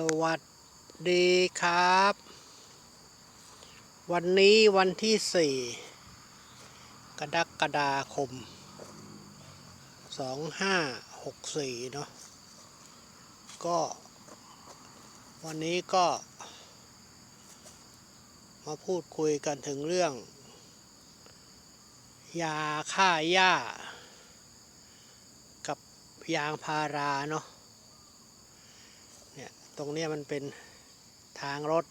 สวัสดีครับ วันนี้วันที่สี่กรกฎาคมสองห้าหกสี่เนาะก็ วันนี้ก็ มาพูดคุยกันถึงเรื่อง ยาฆ่าหญ้า กับยางพาราเนาะ ตรงนี้มันเป็นทางรถ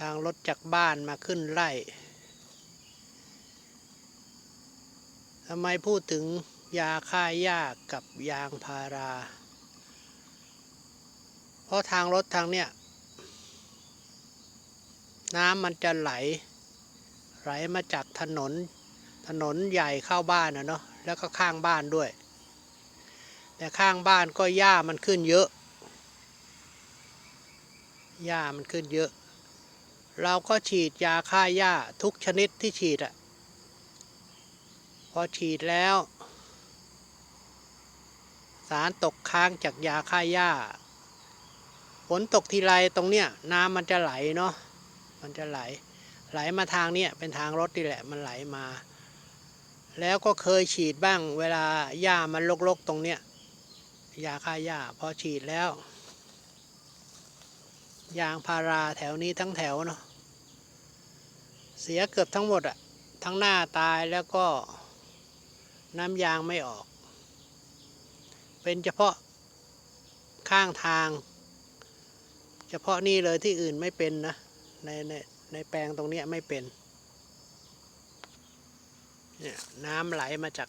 ทางรถจากบ้านมาขึ้นไร่ทำไมพูดถึงยาฆ่าหญ้ากับยางพารา เพราะทางรถทางเนี้ยน้ำมันจะไหล ไหลมาจากถนน ถนนใหญ่เข้าบ้านนะเนาะ แล้วก็ข้างบ้านด้วย แต่ข้างบ้านก็หญ้ามันขึ้นเยอะหญ้ามันขึ้นเยอะ เราก็ฉีดยาฆ่าหญ้าทุกชนิดที่ฉีดอะพอฉีดแล้ว สารตกค้างจากยาฆ่าหญ้าฝนตกทีไรตรงเนี้ยน้ำมันจะไหลเนาะมันจะไหล ไหลมาทางเนี้ยเป็นทางรถนี่แหละมันไหลมา แล้วก็เคยฉีดบ้างเวลาหญ้ามันรกๆตรงเนี้ย ยาฆ่าหญ้าพอฉีดแล้ว ยางพาราแถวนี้ทั้งแถวเนาะเสียเกือบทั้งหมดอะทั้งหน้าตายแล้วก็ น้ำยางไม่ออก เป็นเฉพาะข้างทาง เฉพาะนี่เลยที่อื่นไม่เป็นนะ ในในในแปลงตรงเนี้ยไม่เป็นเนี่ยน้ำไหลมาจาก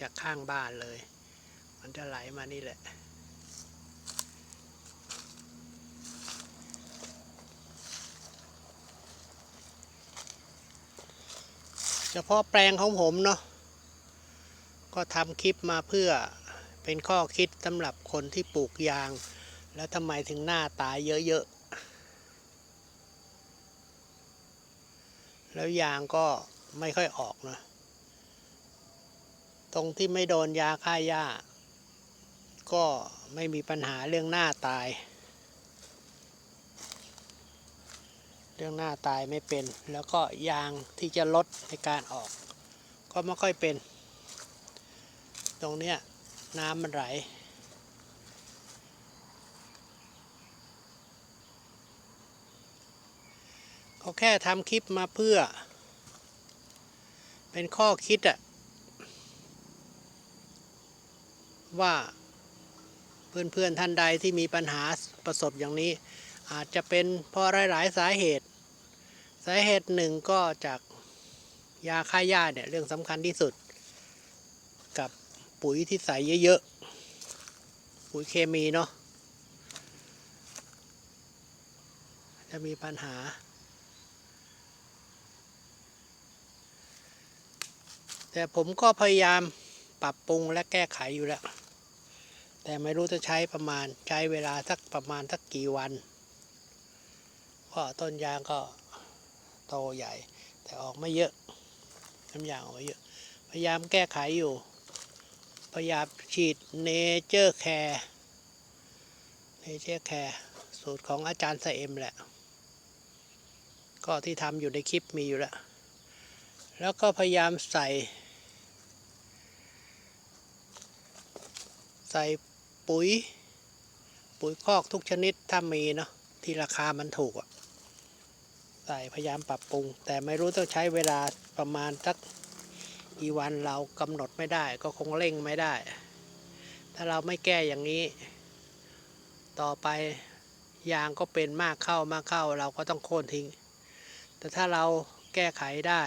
จากข้างบ้านเลย มันจะไหลมานี่แหละ เฉพาะแปลงของผมเนาะก็ทำคลิปมาเพื่อเป็นข้อคิดสำหรับคนที่ปลูกยาง แล้วทำไมถึงหน้าตายเยอะๆ แล้วยางก็ไม่ค่อยออกนะ ตรงที่ไม่โดนยาฆ่าหญ้า ก็ไม่มีปัญหาเรื่องหน้าตาย เรื่องหน้าตายไม่เป็น แล้วก็ยางที่จะลดในการออก ก็ไม่ค่อยเป็น ตรงเนี้ยน้ำมันไหลเขาแค่ทำคลิปมาเพื่อ เป็นข้อคิดอะว่า เพื่อนๆท่านใดที่มีปัญหาประสบอย่างนี้ อาจจะเป็นเพราะหลาย ๆ สาเหตุ สาเหตุหนึ่งก็จากยาฆ่าหญ้าเนี่ยเรื่องสำคัญที่สุด กับปุ๋ยที่ใส่เยอะๆ ปุ๋ยเคมีเนาะจะมีปัญหา แต่ผมก็พยายามปรับปรุงและแก้ไขอยู่แล้ว แต่ไม่รู้จะใช้ประมาณใช้เวลาสักประมาณสักกี่วันเพราะต้นยางก็โตใหญ่ แต่ออกไม่เยอะน้ำยางออกม่เยอะ พยายามแก้ไขอยู่ พยายามฉีดเนเจอร์แคร์เนเจอร์แคร์สูตรของอาจารย์ไซเอ็มแหละ ก็ที่ทำอยู่ในคลิปมีอยู่แล้ว แล้วก็พยายามใส่ ใส่ ปุ๋ย ปุ๋ยคอกทุกชนิดถ้ามีเนาะที่ราคามันถูกอะใส่พยายามปรับปรุง แต่ไม่รู้ต้องใช้เวลาประมาณสักกี่วันเรากำหนดไม่ได้ ก็คงเร่งไม่ได้ ถ้าเราไม่แก้อย่างนี้ ต่อไปยางก็เป็นมากเข้ามากเข้าเราก็ต้องโค่นทิ้ง แต่ถ้าเราแก้ไขได้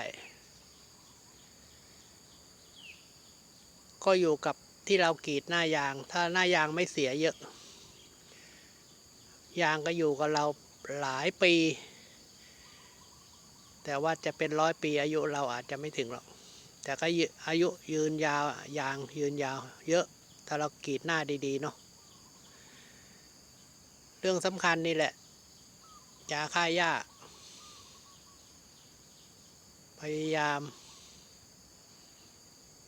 ก็อยู่กับ ที่เรากรีดหน้ายาง ถ้าหน้ายางไม่เสียเยอะ ยางก็อยู่กับเราหลายปี แต่ว่าจะเป็นร้อยปีอายุเราอาจจะไม่ถึงหรอก แต่ก็อายุยืนยาวยางยืนยาว เยอะ ถ้าเรากรีดหน้าดีๆเนาะ เรื่องสำคัญนี่แหละยาฆ่าหญ้าพยายาม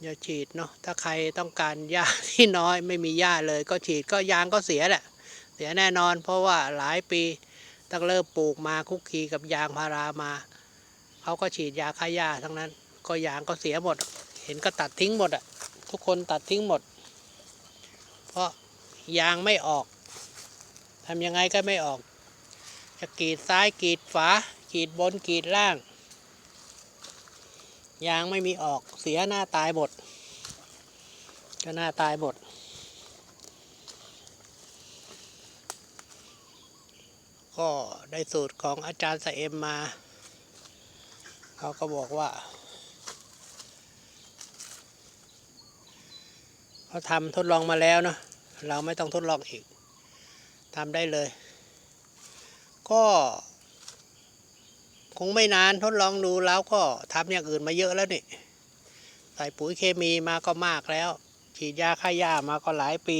อย่าฉีดเนาะถ้าใครต้องการหญ้าที่น้อยไม่มีหญ้าเลย ก็ฉีดก็ยางก็เสียแหละ เสียแน่นอน เพราะว่าหลายปีตั้งเริ่มปลูกมาคุกคีกับยางพารามาเขาก็ฉีดยาฆ่าหญ้าทั้งนั้น ก็ยางก็เสียหมด เห็นก็ตัดทิ้งหมดอะทุกคนตัดทิ้งหมด เพราะยางไม่ออกทำยังไงก็ไม่ออก จะกรีดซ้ายกรีดฝากรีดบนกรีดล่าง ยางไม่มีออกเสียหน้าตายหมดก็หน้าตายหมดก็ได้สูตรของอาจารย์สเอ็มมา เขาก็บอกว่า เขาทำทดลองมาแล้วเนาะเราไม่ต้องทดลองอีกทำได้เลย ก็ คงไม่นานทดลองดูแล้วก็ทำอย่างอื่นมาเยอะแล้วนี่ ใส่ปุ๋ยเคมีมาก็มากแล้ว ฉีดยาฆ่าหญ้ามาก็หลายปี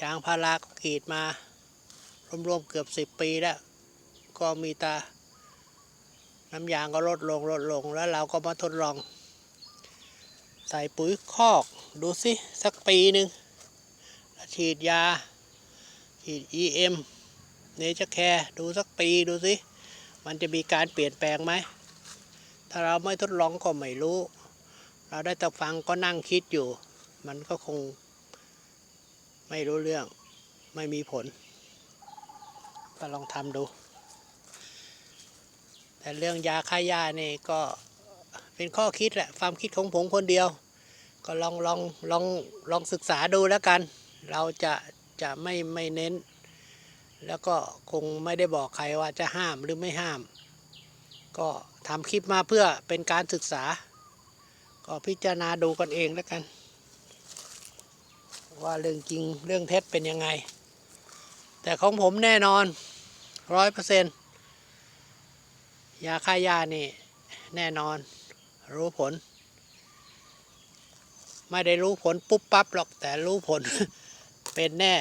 ยางพาราก็กรีดมารวมๆเกือบสิบปีแล้ว ก็มีแตา น้ำยางก็ลดลงลดลงแล้วเราก็มาทดลอง ใส่ปุ๋ยคอกดูสิสักปีหนึ่งฉีดยาฉีด EM เนเจอร์แคร์ดูสักปีดูสิ มันจะมีการเปลี่ยนแปลงไหม ถ้าเราไม่ทดลองก็ไม่รู้ เราได้แต่ฟังก็นั่งคิดอยู่ มันก็คงไม่รู้เรื่อง ไม่มีผล ก็ลองทำดู แต่เรื่องยาฆ่าหญ้านี่ก็เป็นข้อคิดแหละ ความคิดของผมคนเดียว ก็ลองลองลองลองศึกษาดูแล้วกัน เราจะจะไม่ไม่เน้น แล้วก็คงไม่ได้บอกใครว่าจะห้ามหรือไม่ห้าม ก็ทำคลิปมาเพื่อเป็นการศึกษา ก็พิจารณาดูกันเองแล้วกัน ว่าเรื่องจริงเรื่องเท็จเป็นยังไง แต่ของผมแน่นอนร้อยเปอร์เซ็นต์ยาฆ่าหญ้านี่แน่นอน รู้ผล ไม่ได้รู้ผลปุ๊บปั๊บหรอกแต่รู้ผลเป็นแน่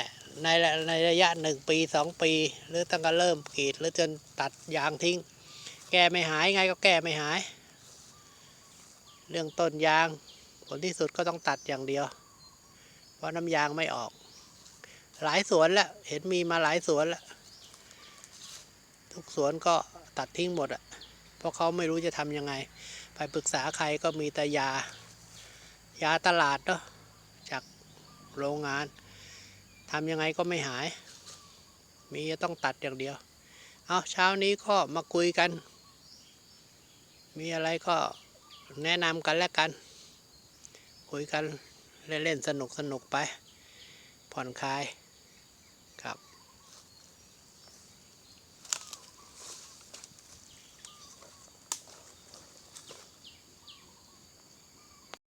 ในในระยะหนึ่งปีสองปี หรือตั้งแต่เริ่มกรีด หรือจนตัดยางทิ้ง แก้ไม่หายไงก็แก้ไม่หาย เรื่องต้นยางผลที่สุดก็ต้องตัดอย่างเดียว เพราะน้ำยางไม่ออก หลายสวนแล้วเห็นมีมาหลายสวนแล้วทุกสวนก็ตัดทิ้งหมดอะเพราะเขาไม่รู้จะทำยังไง ไปปรึกษาใครก็มีแต่ยา ยาตลาดเนาะจากโรงงาน ทำยังไงก็ไม่หาย มีจะต้องตัดอย่างเดียว เอาเช้านี้ก็มาคุยกัน มีอะไรก็แนะนำกันแล้วกัน คุยกันเล่นๆสนุกสนุกๆไป ผ่อนคลาย